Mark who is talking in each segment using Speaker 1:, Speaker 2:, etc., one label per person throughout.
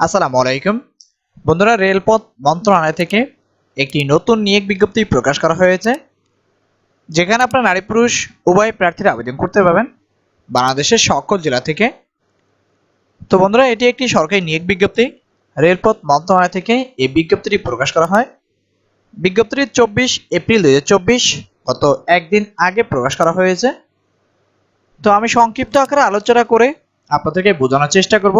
Speaker 1: আসসালামু আলাইকুম। বন্ধুরা, রেলপথ মন্ত্রণালয় থেকে একটি নতুন নিয়োগ বিজ্ঞপ্তি প্রকাশ করা হয়েছে, যেখানে আপনার নারী পুরুষ, উভয় প্রার্থীরা আবেদন করতে পারবেন বাংলাদেশের সকল জেলা থেকে। তো বন্ধুরা, এটি একটি সরকারি নিয়োগ বিজ্ঞপ্তি। রেলপথ মন্ত্রণালয় থেকে এই বিজ্ঞপ্তিটি প্রকাশ করা হয়। বিজ্ঞপ্তিটি চব্বিশ এপ্রিল দু হাজার চব্বিশ, গত একদিন আগে প্রকাশ করা হয়েছে। তো আমি সংক্ষিপ্ত আকারে আলোচনা করে আপনাদেরকে বোঝানোর চেষ্টা করব।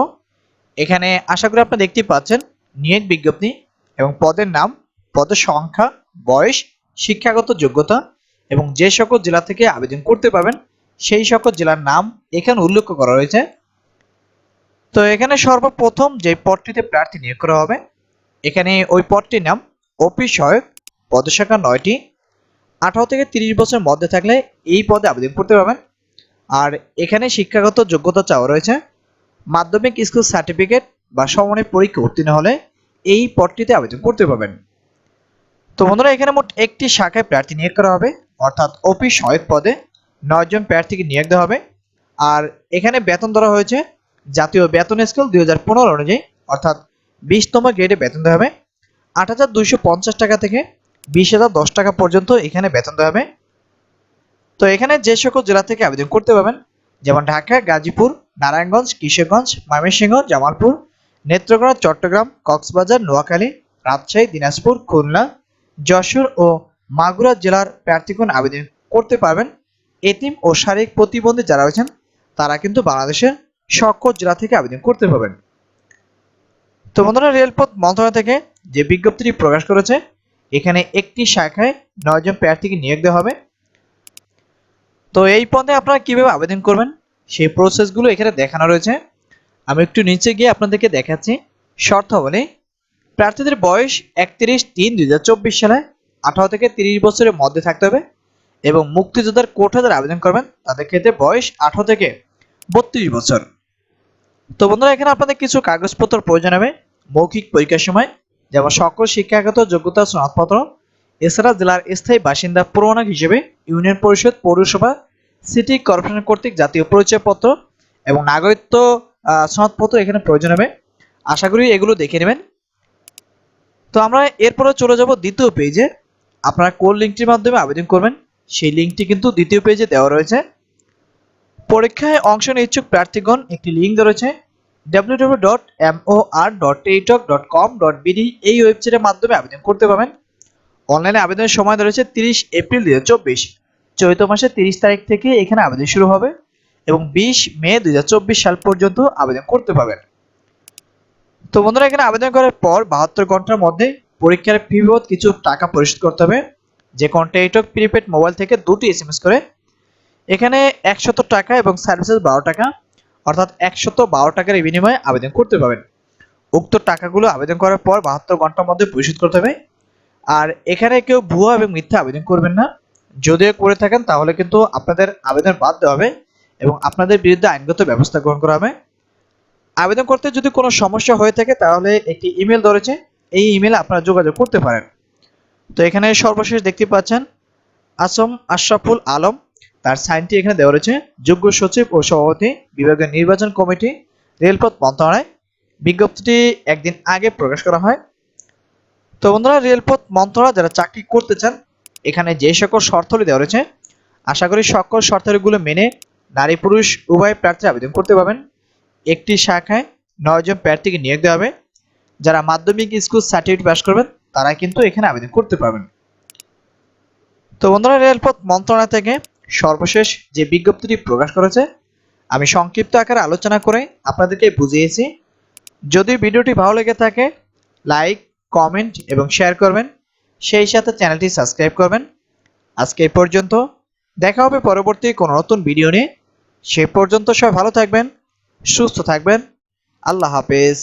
Speaker 1: এখানে আশা করি আপনারা দেখতেই পাচ্ছেন, নিয়োগ বিজ্ঞপ্তি এবং পদের নাম, পদের সংখ্যা, বয়স, শিক্ষাগত যোগ্যতা এবং যে সকল জেলা থেকে আবেদন করতে পারবেন, সেই সকল জেলার নাম এখানে উল্লেখ করা রয়েছে। তো এখানে সর্বপ্রথম যে পদটিতে প্রার্থী নিয়োগ করা হবে, এখানে ওই পদটির নাম অফিস সহায়ক, পদের সংখ্যা নয়টি। আঠারো থেকে তিরিশ বছরের মধ্যে থাকলে এই পদে আবেদন করতে পারবেন। আর এখানে শিক্ষাগত যোগ্যতা চাওয়া রয়েছে মাধ্যমিক স্কুল সার্টিফিকেট বা সমমানের পরীক্ষা উত্তীর্ণ হলে এই পদটিতে আবেদন করতে পারবেন। তো বন্ধুরা, এখানে মোট একটি শাখায় প্রার্থী নিয়োগ করা হবে। অর্থাৎ অফিস সহায়ক পদে নয়জন প্রার্থীকে নিয়োগ দেওয়া হবে। আর এখানে বেতন ধরা হয়েছে জাতীয় বেতন স্কেল দুই হাজার পনেরো অনুযায়ী। অর্থাৎ বিশতম গ্রেডে বেতন দেওয়া হবে। আট হাজার দুইশো পঞ্চাশ টাকা থেকে বিশ হাজার দশ টাকা পর্যন্ত এখানে বেতন দেওয়া হবে। তো এখানে যে সকল জেলা থেকে আবেদন করতে পারবেন, যেমন ঢাকা, গাজীপুর নারায়ণগঞ্জ, কিশোরগঞ্জ, ময়মনসিংহ, জামালপুর, নেত্রকোনা, চট্টগ্রাম, কক্সবাজার, নোয়াখালী, রাজশাহী, দিনাজপুর, খুলনা, যশোর ও মাগুরা জেলার প্রার্থীগণ আবেদন করতে পারবেন? এতিম ও শারীরিক প্রতিবন্ধী যারা রয়েছেন, তারা কিন্তু বাংলাদেশের সকল জেলা থেকে আবেদন করতে পারবেন। তো বন্ধুরা, রেলপথ মন্ত্রণালয় থেকে যে বিজ্ঞপ্তিটি প্রকাশ করেছে, এখানে একটি শাখায় নয়জন প্রার্থীকে নিয়োগ দেওয়া হবে। তো এই পদে আপনারা কীভাবে আবেদন করবেন? সেই প্রসেসগুলো এখানে দেখানো রয়েছে। আমি একটু নিচে গিয়ে আপনাদেরকে দেখাচ্ছি। শর্তাবলী, প্রার্থীদের বয়স একত্রিশ তিন দুই সালে আঠারো থেকে তিরিশ বছরের মধ্যে থাকতে হবে এবং মুক্তিযোদ্ধার কোটা যারা আবেদন করবেন, তাদের ক্ষেত্রে বয়স আঠারো থেকে বত্রিশ বছর। তো বন্ধুরা, এখানে আপনাদের কিছু কাগজপত্র প্রয়োজন হবে মৌখিক পরীক্ষার সময়, যেমন সকল শিক্ষাগত যোগ্যতা সনদপত্র, এছাড়া জেলার স্থায়ী বাসিন্দা প্রমাণক হিসেবে ইউনিয়ন পরিষদ পৌরসভা সিটি কর্পোরেশন কর্তৃক জাতীয় পরিচয়পত্র এবং নাগরিকত্ব সনদপত্র এখানে প্রয়োজন হবে। আশা করি এগুলো দেখে নেবেন। তো আমরা এরপরে চলে যাব দ্বিতীয় পেজে আপনারা কোন লিঙ্কটির মাধ্যমে আবেদন করবেন, সেই লিঙ্কটি কিন্তু দ্বিতীয় পেজে দেওয়া রয়েছে। পরীক্ষায় অংশ নিয়ে ইচ্ছুক প্রার্থীগণ একটি লিঙ্ক রয়েছে। www.mor.atok.com.bd এই ওয়েবসাইটের মাধ্যমে আবেদন করতে পারবেন। অনলাইনে আবেদনের সময় রয়েছে 30 এপ্রিল 2024 চৈত মাসের তিরিশ তারিখ থেকে এখানে আবেদন শুরু হবে এবং বিশ মে দু হাজার চব্বিশ সাল পর্যন্ত আবেদন করতে পারবেন। তো বন্ধুরা, এখানে আবেদন করার পর বাহাত্তর ঘণ্টার মধ্যে পরীক্ষার ফি কিছু টাকা পরিশোধ করতে হবে। যে কন্ট্যাক্টক প্রিপেড মোবাইল থেকে দুটি এস করে। এখানে একশত টাকা এবং সার্ভিসেস বারো টাকা, অর্থাৎ একশত বারো টাকার বিনিময়ে আবেদন করতে পারবেন। উক্ত টাকাগুলো আবেদন করার পর বাহাত্তর ঘণ্টার মধ্যে পরিশোধ করতে হবে। আর এখানে কেউ ভুয়া এবং মিথ্যা আবেদন করবেন না। যদিও করে থাকেন, তাহলে কিন্তু আপনাদের আবেদন বাদ দেওয়া হবে এবং আপনাদের বিরুদ্ধে আইনগত ব্যবস্থা গ্রহণ করা হবে। আবেদন করতে যদি কোনো সমস্যা হয়ে থাকে, তাহলে একটি ইমেল ধরেছে, এই ইমেলে আপনারা যোগাযোগ করতে পারেন। তো এখানে সর্বশেষ দেখতে পাচ্ছেন, আসম আশরাফুল আলম, তার সাইনটি এখানে দেওয়া রয়েছে, যোগ্য সচিব ও সভাপতি বিভাগের নির্বাচন কমিটি, রেলপথ মন্ত্রণালয়। বিজ্ঞপ্তিটি একদিন আগে প্রকাশ করা হয়। তো বন্ধুরা, রেলপথ মন্ত্রণালয় যারা চাকরি করতে চান এখানে যে সকল শর্তাবলী দেওয়া রয়েছে, আশা করি সকল শর্তাবলীগুলো মেনে নারী পুরুষ উভয় প্রার্থী আবেদন করতে পারবেন। একটি শাখায় নয়জন প্রার্থীকে নিয়োগ দেওয়া হবে। যারা মাধ্যমিক স্কুল সার্টিফিকেট পাস করবেন, তারা কিন্তু এখানে আবেদন করতে পারবেন। তো বন্ধুরা, রেলপথ মন্ত্রণালয় থেকে সর্বশেষ যে বিজ্ঞপ্তিটি প্রকাশ করেছে, আমি সংক্ষিপ্ত আকারে আলোচনা করে আপনাদেরকে বুঝিয়েছি। যদি ভিডিওটি ভালো লেগে থাকে, লাইক, কমেন্ট এবং শেয়ার করবেন। সেই সাথে চ্যানেলটি সাবস্ক্রাইব করবেন। আজকে এই পর্যন্ত। দেখা হবে পরবর্তী কোনো নতুন ভিডিও নিয়ে। সে পর্যন্ত সবাই ভালো থাকবেন, সুস্থ থাকবেন। আল্লাহ হাফেজ।